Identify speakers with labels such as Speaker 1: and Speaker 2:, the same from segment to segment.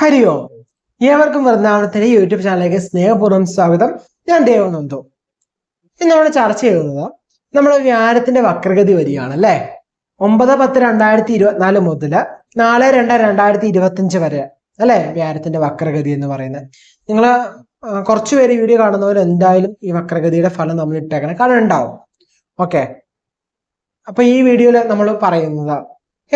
Speaker 1: ഹരി ഓം ഏവർക്കും വൃന്ദാവനത്തിന്റെ യൂട്യൂബ് ചാനലിലേക്ക് സ്നേഹപൂർവം സ്വാഗതം. ഞാൻ ദേവനന്ദു ഇന്ന് നമ്മൾ ചർച്ച ചെയ്യുന്നത് നമ്മൾ വ്യാഴത്തിന്റെ വക്രഗതി വരികയാണ് അല്ലെ ഒമ്പത് പത്ത് രണ്ടായിരത്തി ഇരുപത്തിനാല് മുതൽ നാല് രണ്ട് രണ്ടായിരത്തി ഇരുപത്തിയഞ്ച് വരെ അല്ലെ വ്യാഴത്തിന്റെ വക്രഗതി എന്ന് പറയുന്നത്. നിങ്ങൾ കുറച്ചു പേര് വീഡിയോ കാണുന്നവർ എന്തായാലും ഈ വക്രഗതിയുടെ ഫലം നമ്മൾ ഇട്ടേക്കണം കാണുന്നുണ്ടാവും. ഓക്കെ. അപ്പൊ ഈ വീഡിയോയിൽ നമ്മൾ പറയുന്നത്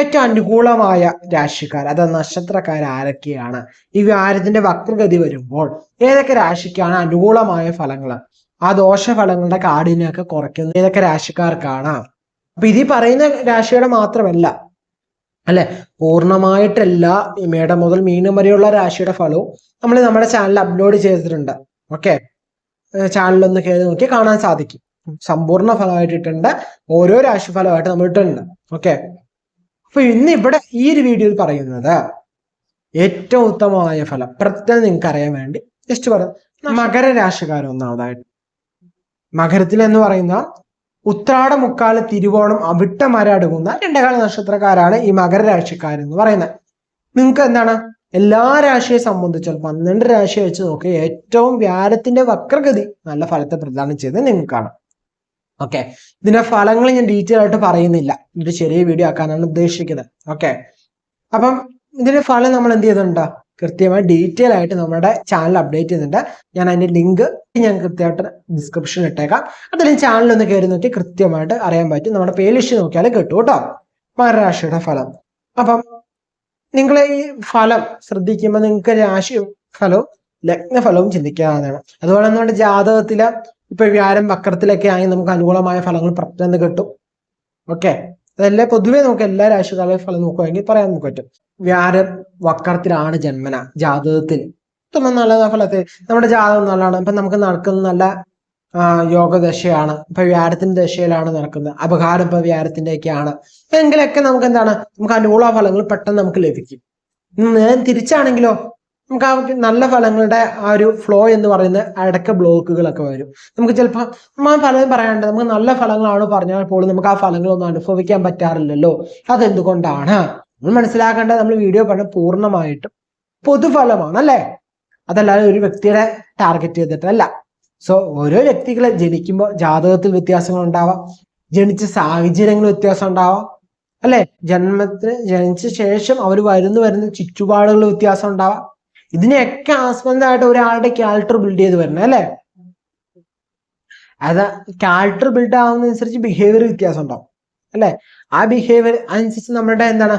Speaker 1: ഏറ്റവും അനുകൂലമായ രാശിക്കാർ അത് നക്ഷത്രക്കാർ ആരൊക്കെയാണ്? ഈ വ്യാഴത്തിന്റെ വക്രഗതി വരുമ്പോൾ ഏതൊക്കെ രാശിക്കാണ് അനുകൂലമായ ഫലങ്ങൾ? ആ ദോഷഫലങ്ങളുടെ കാഠിന്യമൊക്കെ കുറയ്ക്കുന്നത് ഏതൊക്കെ രാശിക്കാർക്കാണ്? അപ്പൊ ഇത് പറയുന്ന രാശിയുടെ മാത്രമല്ല അല്ലെ? പൂർണമായിട്ടല്ല മേടം മുതൽ മീനം വരെയുള്ള രാശിയുടെ ഫലവും നമ്മൾ നമ്മുടെ ചാനൽ അപ്ലോഡ് ചെയ്തിട്ടുണ്ട്. ഓക്കെ ചാനലൊന്ന് കയറി നോക്കി കാണാൻ സാധിക്കും. സമ്പൂർണ ഫലമായിട്ട് ഇട്ടുണ്ട് ഓരോ രാശിഫലമായിട്ട് നമ്മൾ ഇട്ടിട്ടുണ്ട്. ഓക്കെ അപ്പൊ ഇന്ന് ഇവിടെ ഈ ഒരു വീഡിയോയിൽ പറയുന്നത് ഏറ്റവും ഉത്തമമായ ഫലം പ്രത്യേകം നിങ്ങൾക്ക് അറിയാൻ വേണ്ടി ജസ്റ്റ് പറയാം മകര രാശിക്കാരൻ ഒന്നാമതായിട്ട്. മകരത്തിൽ എന്ന് പറയുന്ന ഉത്രാട മുക്കാൽ തിരുവോണം അവിട്ടമര അടുങ്ങുന്ന രണ്ടേകാല നക്ഷത്രക്കാരാണ് ഈ മകര രാശിക്കാരെന്ന് പറയുന്നത്. നിങ്ങൾക്ക് എന്താണ്? എല്ലാ രാശിയെ സംബന്ധിച്ചാൽ പന്ത്രണ്ട് രാശിയെ വെച്ച് നോക്കി ഏറ്റവും വ്യാരത്തിന്റെ വക്രഗതി നല്ല ഫലത്തെ പ്രദാനം ചെയ്ത് നിങ്ങൾക്കാണ് ഓക്കെ ഇതിന്റെ ഫലങ്ങൾ ഞാൻ ഡീറ്റെയിൽ ആയിട്ട് പറയുന്നില്ല. ഒരു ചെറിയ വീഡിയോ ആക്കാനാണ് ഉദ്ദേശിക്കുന്നത്. ഓക്കെ അപ്പം ഇതിന്റെ ഫലം നമ്മൾ എന്ത് ചെയ്തിട്ടുണ്ട് കൃത്യമായി ഡീറ്റെയിൽ ആയിട്ട് നമ്മുടെ ചാനൽ അപ്ഡേറ്റ് ചെയ്യുന്നുണ്ട്. ഞാൻ അതിന്റെ ലിങ്ക് ഞാൻ കൃത്യമായിട്ട് ഡിസ്ക്രിപ്ഷനിൽ ഇട്ടേക്കാം. അതിലും ചാനൽ ഒന്ന് കയറി നോക്കി കൃത്യമായിട്ട് അറിയാൻ പറ്റും. നമ്മുടെ പേലിഷ് നോക്കിയാൽ കിട്ടും കേട്ടോ. മഹാരാഷ്ട്രയുടെ ഫലം. അപ്പം നിങ്ങൾ ഈ ഫലം ശ്രദ്ധിക്കുമ്പോൾ നിങ്ങൾക്ക് രാശി ഫലവും ലഗ്നഫലവും ചിന്തിക്കാവുന്നതാണ്. അതുപോലെ നമ്മുടെ ജാതകത്തിൽ ഇപ്പൊ വ്യാരം വക്രത്തിലൊക്കെ ആയി നമുക്ക് അനുകൂലമായ ഫലങ്ങൾ പ്രത്യേകം കിട്ടും. ഓക്കെ അതല്ലേ പൊതുവേ നമുക്ക് എല്ലാ രാശിക്കാരുടെ ഫലം നോക്കുകയാണെങ്കിൽ പറയാൻ നമുക്ക് പറ്റും. വ്യാരം വക്രത്തിലാണ് ജന്മന ജാതകത്തിൽ. നല്ല ഫലത്തെ നമ്മുടെ ജാതകം നല്ലതാണ്. ഇപ്പൊ നമുക്ക് നടക്കുന്ന നല്ല യോഗദശയാണ്. ഇപ്പൊ വ്യാരത്തിന്റെ ദശയിലാണ് നടക്കുന്നത്. അപകാരം ഇപ്പൊ വ്യാരത്തിന്റെ ഒക്കെയാണ് എങ്കിലൊക്കെ നമുക്ക് എന്താണ്? നമുക്ക് അനുകൂല ഫലങ്ങൾ പെട്ടെന്ന് നമുക്ക് ലഭിക്കും. നേരം തിരിച്ചാണെങ്കിലോ നമുക്ക് ആ നല്ല ഫലങ്ങളുടെ ആ ഒരു ഫ്ലോ എന്ന് പറയുന്ന അടക്ക ബ്ലോക്കുകളൊക്കെ വരും. നമുക്ക് ചിലപ്പോൾ നമ്മൾ പലതും പറയാണ്ട് നമുക്ക് നല്ല ഫലങ്ങളാണ് പറഞ്ഞാൽ പോലും നമുക്ക് ആ ഫലങ്ങളൊന്നും അനുഭവിക്കാൻ പറ്റാറില്ലല്ലോ. അതെന്തുകൊണ്ടാണ്? നമ്മൾ മനസ്സിലാക്കേണ്ടത് നമ്മൾ വീഡിയോ പറഞ്ഞ പൂർണമായിട്ടും പൊതുഫലമാണ് അല്ലേ? അതല്ലാതെ ഒരു വ്യക്തിയുടെ ടാർഗറ്റ് ചെയ്തിട്ടല്ല. സോ ഓരോ വ്യക്തികളെ ജനിക്കുമ്പോൾ ജാതകത്തിൽ വ്യത്യാസങ്ങൾ ഉണ്ടാവാം ജനിച്ച സാഹചര്യങ്ങൾ വ്യത്യാസം ഉണ്ടാവാം അല്ലെ? ജന്മത്തിന് ജനിച്ച ശേഷം അവർ വരുന്നു വരുന്ന ചുറ്റുപാടുകൾ വ്യത്യാസം ഉണ്ടാവാം. ഇതിനെയൊക്കെ ആസ്പദമായിട്ട് ഒരാളുടെ ക്യാരക്ടർ ബിൽഡ് ചെയ്ത് വരണം അല്ലെ? അത് ക്യാരക്ടർ ബിൽഡ് ആവുന്നതനുസരിച്ച് ബിഹേവിയർ വ്യത്യാസം ഉണ്ടാവും അല്ലെ? ആ ബിഹേവിയർ അനുസരിച്ച് നമ്മുടെ എന്താണ്?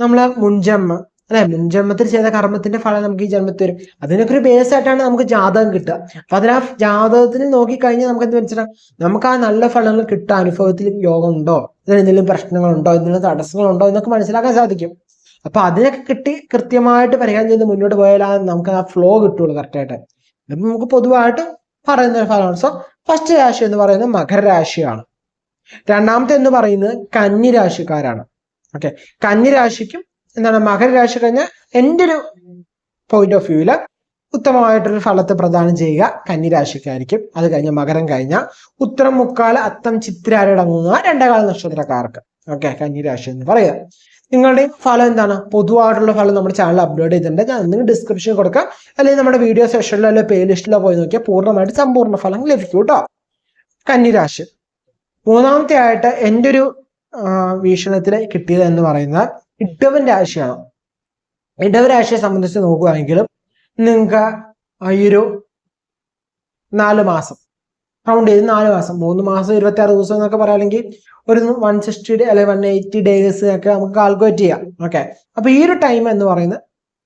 Speaker 1: നമ്മളെ മുൻജന്മ അല്ലെ? മുൻജന്മത്തിൽ ചെയ്ത കർമ്മത്തിന്റെ ഫലം നമുക്ക് ഈ ജന്മത്തിൽ വരും. അതിനൊക്കെ ഒരു ബേസ് ആയിട്ടാണ് നമുക്ക് ജാതകം കിട്ടുക. അപ്പൊ അതിൽ ആ ജാതകത്തിൽ നോക്കിക്കഴിഞ്ഞാൽ നമുക്ക് എന്ത് വെച്ചാൽ നമുക്ക് ആ നല്ല ഫലങ്ങൾ കിട്ടുക. അനുഭവത്തിൽ യോഗം ഉണ്ടോ? ഇതിന് എന്തെങ്കിലും പ്രശ്നങ്ങളുണ്ടോ? എന്തെങ്കിലും തടസ്സങ്ങളുണ്ടോ? എന്നൊക്കെ മനസ്സിലാക്കാൻ സാധിക്കും. അപ്പൊ അതിനൊക്കെ കിട്ടി കൃത്യമായിട്ട് പരിഹാരം ചെയ്ത് മുന്നോട്ട് പോയാലാണ് നമുക്ക് ആ ഫ്ലോ കിട്ടുള്ളൂ കറക്റ്റായിട്ട് അപ്പൊ നമുക്ക് പൊതുവായിട്ട് പറയുന്ന ഒരു ഫലമാണ്. സോ ഫസ്റ്റ് രാശി എന്ന് പറയുന്നത് മകരരാശിയാണ് രണ്ടാമത്തെ എന്ന് പറയുന്നത് കന്നി രാശിക്കാരാണ്. ഓക്കെ കന്നി രാശിക്കും എന്താണ് മകരരാശി കഴിഞ്ഞാൽ എന്റെ ഒരു പോയിന്റ് ഓഫ് വ്യൂവിൽ ഉത്തമമായിട്ടൊരു ഫലത്തെ പ്രദാനം ചെയ്യുക കന്നി രാശിക്കായിരിക്കും അത് കഴിഞ്ഞ മകരം കഴിഞ്ഞ ഉത്തരം മുക്കാല അത്തം ചിത്രാരടങ്ങുന്ന രണ്ടേകാല നക്ഷത്രക്കാർക്ക്. ഓക്കെ കന്നി രാശി എന്ന് പറയുക. നിങ്ങളുടെ ഫലം എന്താണ്? പൊതുവായിട്ടുള്ള ഫലം നമ്മുടെ ചാനൽ അപ്ലോഡ് ചെയ്തിട്ടുണ്ട്. ഞാൻ നിങ്ങൾ ഡിസ്ക്രിപ്ഷൻ കൊടുക്കാം. അല്ലെങ്കിൽ നമ്മുടെ വീഡിയോ സെഷനിലോ അല്ലെങ്കിൽ പേ ലിസ്റ്റിലോ പോയി നോക്കിയാൽ പൂർണമായിട്ട് സമ്പൂർണ ഫലം ലഭിക്കും കേട്ടോ കന്നിരാശി. മൂന്നാമത്തെ ആയിട്ട് എന്റെ ഒരു വീക്ഷണത്തിൽ കിട്ടിയത് എന്ന് പറയുന്നത് ഇടവൻ രാശിയാണ്. ഇടവ രാശിയെ സംബന്ധിച്ച് നോക്കുകയാണെങ്കിലും നിങ്ങൾക്ക് ഈ ഒരു നാല് മാസം റൗണ്ട് ചെയ്ത് നാല് മാസം മൂന്ന് മാസം ഇരുപത്തി ആറ് ദിവസം എന്നൊക്കെ പറയാമെങ്കിൽ ഒരു വൺ സിക്സ്റ്റി ഡേ അല്ലെങ്കിൽ വൺ എയ്റ്റി ഡേയ്സ് ഒക്കെ നമുക്ക് കാൽക്കുലേറ്റ് ചെയ്യാം. ഓക്കെ അപ്പൊ ഈ ഒരു ടൈം എന്ന് പറയുന്നത്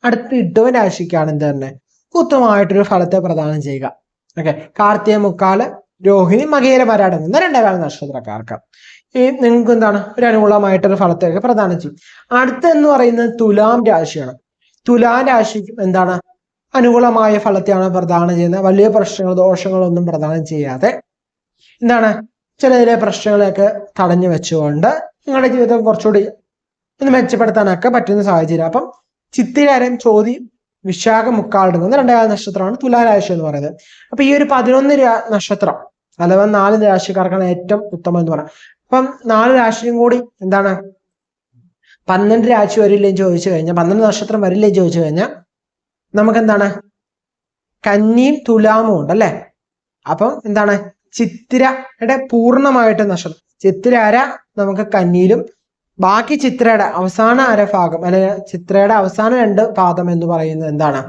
Speaker 1: അടുത്ത ഇട്ടവൻ രാശിക്കാണ് എന്ത് തന്നെ? ഉത്തമമായിട്ടൊരു ഫലത്തെ പ്രദാനം ചെയ്യുക. ഓക്കെ കാർത്തിക മുക്കാൽ രോഹിണി മകേര പരാടം എന്ന രണ്ടേകാല നക്ഷത്രക്കാർക്ക്. ഈ നിങ്ങൾക്ക് എന്താണ്? ഒരു അനുകൂലമായിട്ടൊരു ഫലത്തെയൊക്കെ പ്രദാനം ചെയ്യും. അടുത്ത എന്ന് പറയുന്നത് തുലാം രാശിയാണ്. തുലാം രാശിക്കും എന്താണ്? അനുകൂലമായ ഫലത്തെയാണ് പ്രദാനം ചെയ്യുന്നത്. വലിയ പ്രശ്നങ്ങൾ ദോഷങ്ങളൊന്നും പ്രദാനം ചെയ്യാതെ എന്താണ്? ചില ചില പ്രശ്നങ്ങളെയൊക്കെ തടഞ്ഞു വെച്ചുകൊണ്ട് നിങ്ങളുടെ ജീവിതം കുറച്ചുകൂടി ഒന്ന് മെച്ചപ്പെടുത്താനൊക്കെ പറ്റുന്ന സാഹചര്യം. അപ്പം ചിത്തിരാരം ചോതി വിശാഖ മുക്കാടങ്ങുന്ന രണ്ടാം നക്ഷത്രമാണ് തുലാരാശി എന്ന് പറയുന്നത്. അപ്പൊ ഈ ഒരു പതിനൊന്ന് നക്ഷത്രം അഥവാ നാല് രാശിക്കാർക്കാണ് ഏറ്റവും ഉത്തമം എന്ന് പറയാം. അപ്പം നാല് രാശിയും കൂടി എന്താണ്? പന്ത്രണ്ട് രാശി വരില്ലേ ചോദിച്ചു കഴിഞ്ഞാൽ പന്ത്രണ്ട് നക്ഷത്രം വരില്ലേ ചോദിച്ചു കഴിഞ്ഞാൽ നമുക്ക് എന്താണ് കന്നിയും തുലാമും ഉണ്ട് അല്ലെ അപ്പം എന്താണ്? ചിത്രയുടെ പൂർണമായിട്ട് നഷ്ടം ചിത്ര അര നമുക്ക് കന്നിയിലും. ബാക്കി ചിത്രയുടെ അവസാന അര ഭാഗം അല്ലെങ്കിൽ ചിത്രയുടെ അവസാന രണ്ട് പാദം എന്ന് പറയുന്നത് എന്താണ്?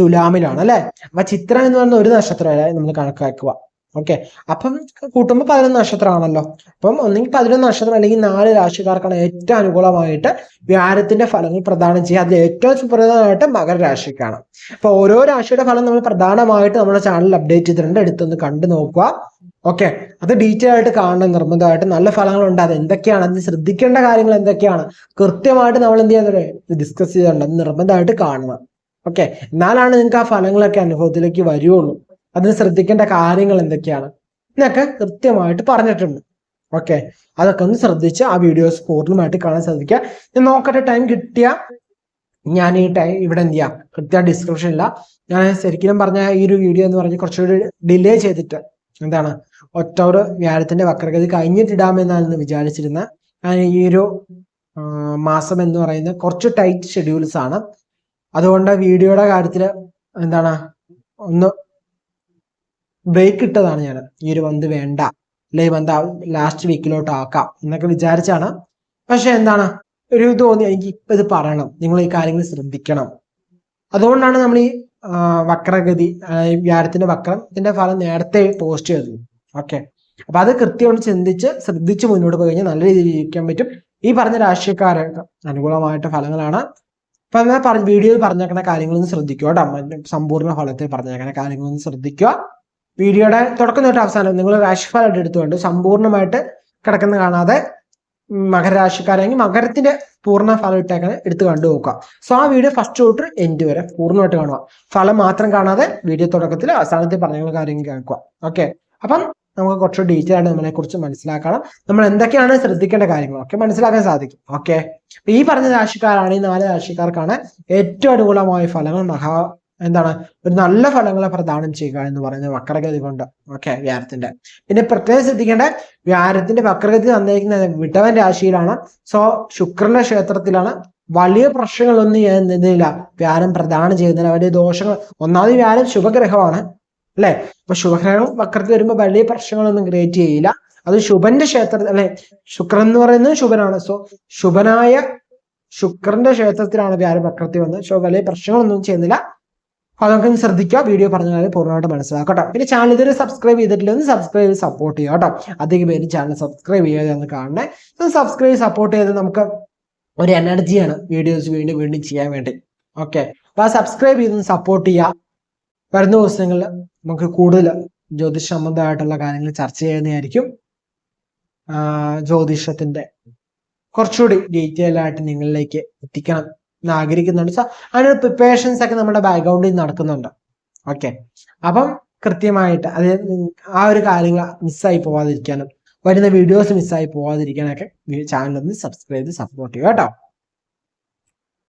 Speaker 1: തുലാമിലാണ് അല്ലെ? അപ്പൊ ചിത്രം എന്ന് പറയുന്ന ഒരു നക്ഷത്രമല്ല നമ്മൾ കണക്കാക്കുക. ഓക്കെ അപ്പം കൂട്ടുമ്പോൾ പതിനൊന്ന് നക്ഷത്രമാണല്ലോ. അപ്പം ഒന്നെങ്കിൽ പതിനൊന്ന് നക്ഷത്രം അല്ലെങ്കിൽ നാല് രാശിക്കാർക്കാണ് ഏറ്റവും അനുകൂലമായിട്ട് വ്യാഴത്തിന്റെ ഫലങ്ങൾ പ്രദാനം ചെയ്യുക. അതിൽ ഏറ്റവും സുപ്രധാനമായിട്ട് മകരരാശിക്കാണ്. അപ്പൊ ഓരോ രാശിയുടെ ഫലം നമ്മൾ പ്രധാനമായിട്ട് നമ്മുടെ ചാനലിൽ അപ്ഡേറ്റ് ചെയ്തിട്ടുണ്ട്. എടുത്തൊന്ന് കണ്ടു നോക്കുക. ഓക്കെ അത് ഡീറ്റെയിൽ ആയിട്ട് കാണണം നിർബന്ധമായിട്ട്. നല്ല ഫലങ്ങളുണ്ട്. അത് എന്തൊക്കെയാണ്? അതിന് ശ്രദ്ധിക്കേണ്ട കാര്യങ്ങൾ എന്തൊക്കെയാണ്? കൃത്യമായിട്ട് നമ്മൾ എന്ത് ചെയ്യാൻ ഡിസ്കസ് ചെയ്തിട്ടുണ്ട് അത് നിർബന്ധമായിട്ട് കാണണം. ഓക്കെ എന്നാലാണ് നിങ്ങൾക്ക് ആ ഫലങ്ങളൊക്കെ അനുഭവത്തിലേക്ക് വരുള്ളൂ. അതിന് ശ്രദ്ധിക്കേണ്ട കാര്യങ്ങൾ എന്തൊക്കെയാണ്? എന്നൊക്കെ കൃത്യമായിട്ട് പറഞ്ഞിട്ടുണ്ട്. ഓക്കെ അതൊക്കെ ഒന്ന് ശ്രദ്ധിച്ച് ആ വീഡിയോസ് പൂർണമായിട്ട് കാണാൻ ശ്രദ്ധിക്കുക. ഞാൻ നോക്കട്ടെ ടൈം കിട്ടിയ ഞാൻ ഈ ടൈം ഇവിടെ എന്ത് ചെയ്യാം? കൃത്യ ഡിസ്ക്രിപ്ഷൻ ഇല്ല ഞാൻ ശരിക്കും പറഞ്ഞ ഈ ഒരു വീഡിയോ എന്ന് പറഞ്ഞ് കുറച്ചുകൂടി ഡിലേ ചെയ്തിട്ട് എന്താണ്? ഒറ്റ ഒരു വ്യാഴത്തിന്റെ വക്രഗതി കഴിഞ്ഞിട്ടിടാമെന്നാണ് വിചാരിച്ചിരുന്ന ഞാൻ ഈ ഒരു മാസം എന്ന് പറയുന്ന കുറച്ച് ടൈറ്റ് ഷെഡ്യൂൾസ് ആണ്. അതുകൊണ്ട് വീഡിയോയുടെ കാര്യത്തിൽ എന്താണ്? ഒന്ന് ബ്രേക്ക് ഇട്ടതാണ് ഞാൻ ഈ ഒരു പന്ത് വേണ്ട. അല്ലെ ഈ പന്ത് ലാസ്റ്റ് വീക്കിലോട്ട് ആക്കാം എന്നൊക്കെ വിചാരിച്ചാണ്. പക്ഷെ എന്താണ്? ഒരു തോന്നി. എനിക്ക് ഇപ്പൊ ഇത് പറയണം. നിങ്ങൾ ഈ കാര്യങ്ങൾ ശ്രദ്ധിക്കണം. അതുകൊണ്ടാണ് നമ്മൾ ഈ വക്രഗതി വ്യാഴത്തിന്റെ വക്രം ഇതിന്റെ ഫലം നേരത്തെ പോസ്റ്റ് ചെയ്തത് ഓക്കെ അപ്പൊ അത് കൃത്യമായിട്ട് ചിന്തിച്ച് ശ്രദ്ധിച്ച് മുന്നോട്ട് പോയി കഴിഞ്ഞാൽ നല്ല രീതിയിൽ ജീവിക്കാൻ പറ്റും. ഈ പറഞ്ഞ രാഷ്ട്രീയക്കാർക്ക് അനുകൂലമായിട്ട് ഫലങ്ങളാണ്. അപ്പൊ പറഞ്ഞ വീഡിയോയിൽ പറഞ്ഞേക്കുന്ന കാര്യങ്ങളൊന്ന് ശ്രദ്ധിക്കുക കേട്ടോ. സമ്പൂർണ ഫലത്തിൽ പറഞ്ഞേക്കുന്ന കാര്യങ്ങളൊന്ന് ശ്രദ്ധിക്കുക. വീഡിയോയുടെ തുടക്കം തൊട്ട് അവസാനം നിങ്ങൾ രാശിഫലമായിട്ട് എടുത്തുകൊണ്ട് സമ്പൂർണമായിട്ട് കിടക്കുന്ന കാണാതെ മകരരാശിക്കാരെങ്കിൽ മകരത്തിന്റെ പൂർണ ഫലം ഇട്ടേക്കാൻ എടുത്ത് കണ്ടു നോക്കുക. സോ ആ വീഡിയോ ഫസ്റ്റ് തൊട്ട് എൻഡ് വരെ പൂർണമായിട്ട് കാണുക. ഫലം മാത്രം കാണാതെ വീഡിയോ തുടക്കത്തിൽ അവസാനത്തിൽ പറഞ്ഞ കാര്യങ്ങൾ കേൾക്കുക. ഓക്കെ അപ്പം നമുക്ക് കുറച്ച് ഡീറ്റെയിൽ ആയിട്ട് നമ്മളെ കുറിച്ച് മനസ്സിലാക്കണം. നമ്മൾ എന്തൊക്കെയാണ് ശ്രദ്ധിക്കേണ്ട കാര്യങ്ങൾ? ഒക്കെ മനസ്സിലാക്കാൻ സാധിക്കും. ഓക്കെ ഈ പറഞ്ഞ രാശിക്കാരാണ് ഈ നാല് രാശിക്കാർക്കാണ് ഏറ്റവും അനുകൂലമായ ഫലങ്ങൾ മഹാ എന്താണ്? ഒരു നല്ല ഫലങ്ങളെ പ്രദാനം ചെയ്യുക എന്ന് പറയുന്നത് വക്രഗതി കൊണ്ട് ഓക്കെ വ്യാരത്തിന്റെ. പിന്നെ പ്രത്യേകം ശ്രദ്ധിക്കേണ്ട വ്യാരത്തിന്റെ വക്രഗതി തന്നിരിക്കുന്നത് വിട്ടവൻ രാശിയിലാണ്. സോ ശുക്രന്റെ ക്ഷേത്രത്തിലാണ്. വലിയ പ്രശ്നങ്ങളൊന്നും ചെയ്യുന്നില്ല വ്യാരം പ്രദാനം ചെയ്യുന്നില്ല വലിയ ദോഷങ്ങൾ. ഒന്നാമത് വ്യാരം ശുഭഗ്രഹമാണ് അല്ലെ? അപ്പൊ ശുഭഗ്രഹം വക്രത്തിൽ വരുമ്പോൾ വലിയ പ്രശ്നങ്ങളൊന്നും ക്രിയേറ്റ് ചെയ്യില്ല. അത് ശുഭന്റെ ക്ഷേത്രത്തിൽ അല്ലെ? ശുക്രൻ എന്ന് പറയുന്നത് ശുഭനാണ്. സോ ശുഭനായ ശുക്രന്റെ ക്ഷേത്രത്തിലാണ് വ്യാരം വക്രത്തിൽ വന്നത്. സോ വലിയ പ്രശ്നങ്ങളൊന്നും ചെയ്യുന്നില്ല. നമുക്ക് ഒന്ന് ശ്രദ്ധിക്കുക. വീഡിയോ പറഞ്ഞ കാര്യം പൂർണമായിട്ട് മനസ്സിലാക്കാം കേട്ടോ പിന്നെ ചാനൽ ഇതുവരെ സബ്സ്ക്രൈബ് ചെയ്തിട്ടില്ല ഒന്ന് സബ്സ്ക്രൈബ് സപ്പോർട്ട് ചെയ്യുക കേട്ടോ. അധികം പേര് ചാനൽ സബ്സ്ക്രൈബ് ചെയ്യാതെ ഒന്ന് കാണണേ. സബ്സ്ക്രൈബ് സപ്പോർട്ട് ചെയ്ത് നമുക്ക് ഒരു എനർജിയാണ് വീഡിയോസ് വീണ്ടും വീണ്ടും ചെയ്യാൻ വേണ്ടി. ഓക്കെ അപ്പൊ ആ സബ്സ്ക്രൈബ് ചെയ്ത് സപ്പോർട്ട് ചെയ്യുക. വരുന്ന ദിവസങ്ങളിൽ നമുക്ക് കൂടുതൽ ജ്യോതിഷ സംബന്ധമായിട്ടുള്ള കാര്യങ്ങൾ ചർച്ച ചെയ്യുന്നതായിരിക്കും. ജ്യോതിഷത്തിന്റെ കുറച്ചുകൂടി ഡീറ്റെയിൽ ആയിട്ട് നിങ്ങളിലേക്ക് എത്തിക്കണം. എന്ന് ആഗ്രഹിക്കുന്നുണ്ട് സോ അതിനുള്ള പ്രിപ്പറേഷൻസ് ഒക്കെ നമ്മുടെ ബാക്ക്ഗ്രൗണ്ടിൽ നടക്കുന്നുണ്ട്. ഓക്കെ അപ്പം കൃത്യമായിട്ട് അത് ആ ഒരു കാര്യങ്ങൾ മിസ്സായി പോവാതിരിക്കാനും വരുന്ന വീഡിയോസ് മിസ്സായി പോവാതിരിക്കാനൊക്കെ ചാനൽ ഒന്ന് സബ്സ്ക്രൈബ് ചെയ്ത് സപ്പോർട്ട് ചെയ്യുക കേട്ടോ.